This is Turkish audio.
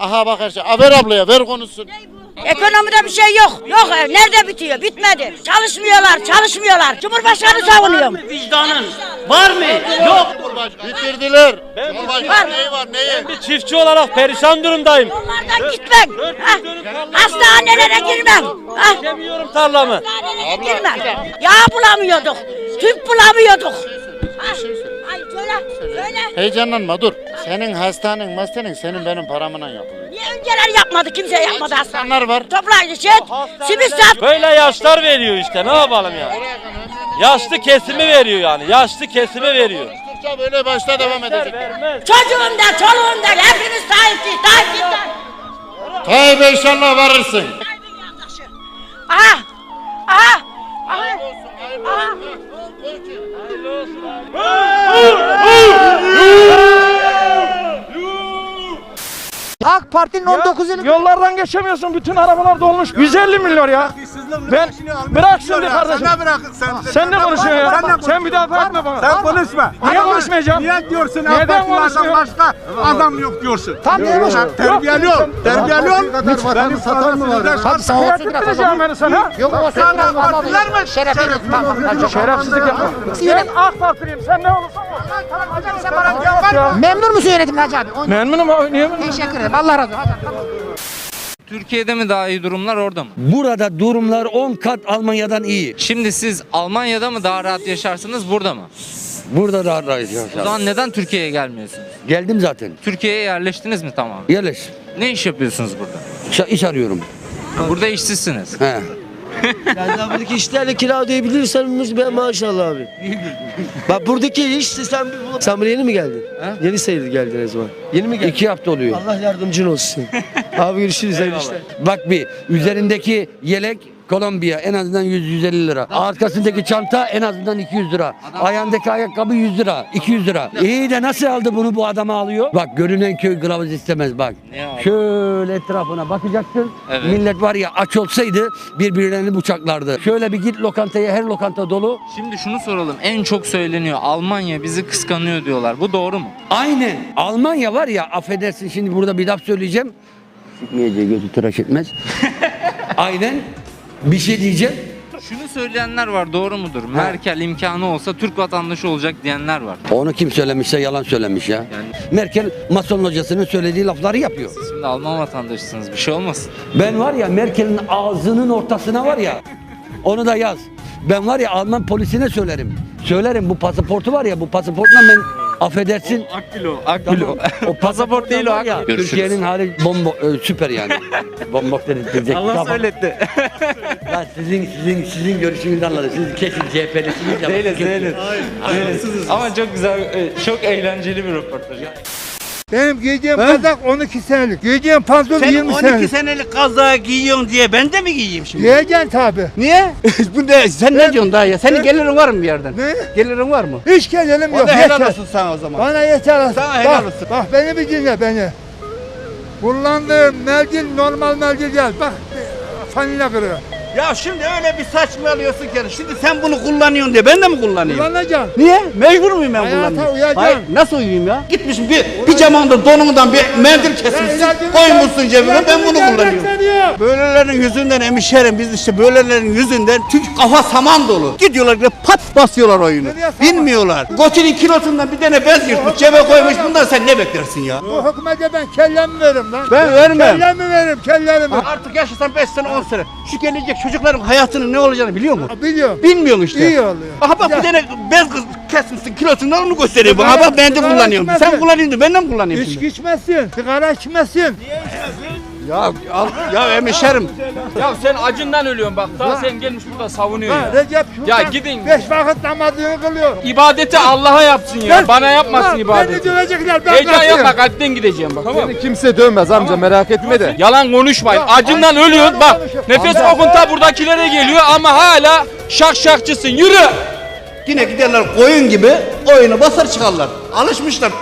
Aha bak her şey. Aa, ver ablaya ver konuşsun. Ekonomide bir şey yok. Yok e, nerede bitiyor? Bitmedi. Çalışmıyorlar, çalışmıyorlar. Cumhurbaşkanı savunuyorum. Vicdanın var mı? Yok. Bitirdiler. Ben- Cumhurbaşkanı neyi var neyi? Bir çiftçi olarak perişan durumdayım. Yollardan gitmem. Ha, Hastanelere girmem. Ha, Yemiyorum tarlamı. Hastanelere girmem. Yağ bulamıyorduk. Tüp bulamıyorduk. Ha, Ay söyle, söyle. Heyecanlanma dur. Senin hastanen hastanen senin benim paramla yapılıyor. Niye önceler yapmadı? Kimse yapmadı hastane. İnsanlar var. Toplayın şey, simit sat. Böyle yaşlar veriyor işte ne yapalım ya. Yaşlı kesimi veriyor yani. Yaşlı kesimi veriyor. Konuştukça böyle başta devam edecek. Vermez. Çocuğum da, çoluğum da hepimiz sahipsiz, sahipsiz. Tayyip'e inşallah varırsın. Aha, aha, aha. aha. AK Parti'nin 19 yılı Yollardan geçemiyorsun. Bütün arabalar dolmuş. 150 milyon ya. Ben bırak şimdi kardeşim. Sen ne bırakın sen? Sen ne konuşuyorsun ya? Sen konuşuyorsun? müdafaa etme bana. Sen konuşma. Niye konuşmayacağım? Niye diyorsun Neden AK konuşmuyor? başka adam yok diyorsun? Tam neye boş? Terbiyeli ol. Terbiyeli ol. Benim satan mı var? Hakaret ettireceğim beni sana. Yok o Sen AK Partiler mi? Şerefsizlik yapma. Ben AK Partiliyim. Sen ne olursan Memnun musun yönetimden Hacı abi? On- Memnunum abi. Niye memnunum? Teşekkür ederim. Allah razı olsun. Tamam. Türkiye'de mi daha iyi durumlar orada mı? Burada durumlar 10 kat Almanya'dan iyi. Şimdi siz Almanya'da mı daha rahat yaşarsınız burada mı? Burada daha rahat O zaman neden Türkiye'ye gelmiyorsunuz? Geldim zaten. Türkiye'ye yerleştiniz mi tamam? Yerleş. Ne iş yapıyorsunuz burada? İş, iş arıyorum. Burada işsizsiniz. He. Yani buradaki işlerle kira ödeyebilirseniz ben maşallah abi. Bak buradaki iş sen sen buraya yeni mi geldin? Yeni sayılır geldin o zaman. Yeni mi geldin? İki hafta oluyor. Allah yardımcın olsun. abi görüşürüz hayırlı işler. Bak bir üzerindeki yelek Kolombiya en azından 100-150 lira. Arkasındaki çanta en azından 200 lira. Ayağındaki ayakkabı 100 lira, 200 lira. İyi de nasıl aldı bunu bu adama alıyor? Bak görünen köy kılavuz istemez bak. Şöyle etrafına bakacaksın. Evet. Millet var ya aç olsaydı birbirlerini bıçaklardı. Şöyle bir git lokantaya her lokanta dolu. Şimdi şunu soralım. En çok söyleniyor. Almanya bizi kıskanıyor diyorlar. Bu doğru mu? Aynen. Almanya var ya affedersin şimdi burada bir laf söyleyeceğim. Sikmeyeceği gözü tıraş etmez. Aynen. Bir şey diyeceğim. Şunu söyleyenler var. Doğru mudur? Merkel imkanı olsa Türk vatandaşı olacak diyenler var. Onu kim söylemişse yalan söylemiş ya. Yani Merkel mason hocasının söylediği lafları yapıyor. şimdi Alman vatandaşısınız. Bir şey olmasın. Ben var ya Merkel'in ağzının ortasına var ya onu da yaz. Ben var ya Alman polisine söylerim. Söylerim bu pasaportu var ya bu pasaportla ben affedersin. Akbilo. Tamam. O pasaport değil o var ya. Türkiye'nin hali bombo e, süper yani. Bombok dedirtecek. Allah söyletti. Lan sizin sizin sizin görüşünüzü anladım. Siz kesin CHP'lisiniz. Değiliz, değiliz. Ama çok güzel, e, çok eğlenceli bir röportaj. Benim giyeceğim kazak 12 senelik. Giyeceğim pantolon Sen 20 12 senelik. senelik kazağı giyiyorsun diye ben de mi giyeyim şimdi? Giyeceksin tabi. Niye? Bu ne? Sen ne diyorsun daha ya? Senin gelirin var mı bir yerden? Ne? Gelirin var mı? Hiç gelelim O yok. da helal yeter. olsun sana o zaman. Bana yeter olsun. Sana helal bak, olsun. Bak beni bir dinle beni. Kullandığım melcil normal melcil değil. Bak fanile kırıyor. Ya şimdi öyle bir saçmalıyorsun ki. Şimdi sen bunu kullanıyorsun diye ben de mi kullanayım? Kullanacaksın. Niye? Mecbur muyum ben Hayata kullanmaya? uyacaksın. Hayır, nasıl uyuyayım ya? Gitmişim bir pijamanda donundan bir mendil kesmişsin, ilacını koymuşsun cebine ben bunu kullanıyorum. Böylelerin yüzünden emişerim biz işte böylelerin yüzünden çünkü kafa saman dolu. Gidiyorlar bir pat basıyorlar oyunu. Nereye saman? Bilmiyorlar. Goti'nin kilosundan bir tane bez yırtmış cebe koymuş bundan sen ne beklersin ya? Bu hükümete ben kellemi veririm lan. Ben vermem. Kellemi veririm kellerimi. Artık yaşasan 5 sene 10 sene. Şu gelecek çocukların hayatının ne olacağını biliyor musun? Biliyorum. Bilmiyorsun işte. İyi oluyor. Aha bak bir tane bez kız kesmişsin kilosundan onu gösteriyor bana. Bak ben de kullanıyorum. Sen içmezsin. kullanıyorsun ben de mi kullanayım İçki içmezsin. Sigara içmezsin. Ya al, ya emişerim. Ya sen acından ölüyorsun bak. Daha sen gelmiş burada savunuyorsun Ha, Recep Ya gidin. Beş vakit namazını kılıyor. İbadeti Allah'a yapsın ya. Ben- Bana yapmasın Lan, Beni ibadeti. dövecekler ben Heyecan kaçıyorum. yapma kalpten gideceğim bak tamam mı? Kimse dövmez amca merak etme de. Yalan konuşmayın. Ya, Acından ay- ölüyorsun bak. konuşuyor. Nefes Amca. kokunta buradakilere geliyor ama hala şak şakçısın. Yürü. Yine giderler koyun gibi oyunu basar çıkarlar. Alışmışlar.